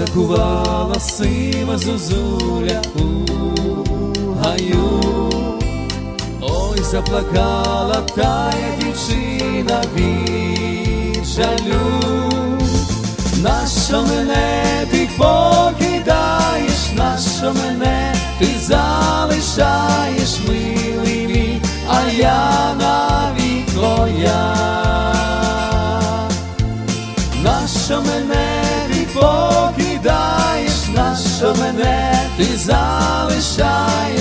Закувала сива зозуля у гаю, ой, заплакала тая дівчина від жалю. Нащо мене ти покидаєш, нащо мене ти залишаєш, милий мій, а я навік твоя. Нащо мене ти покидаєш, мене ти залишаєш,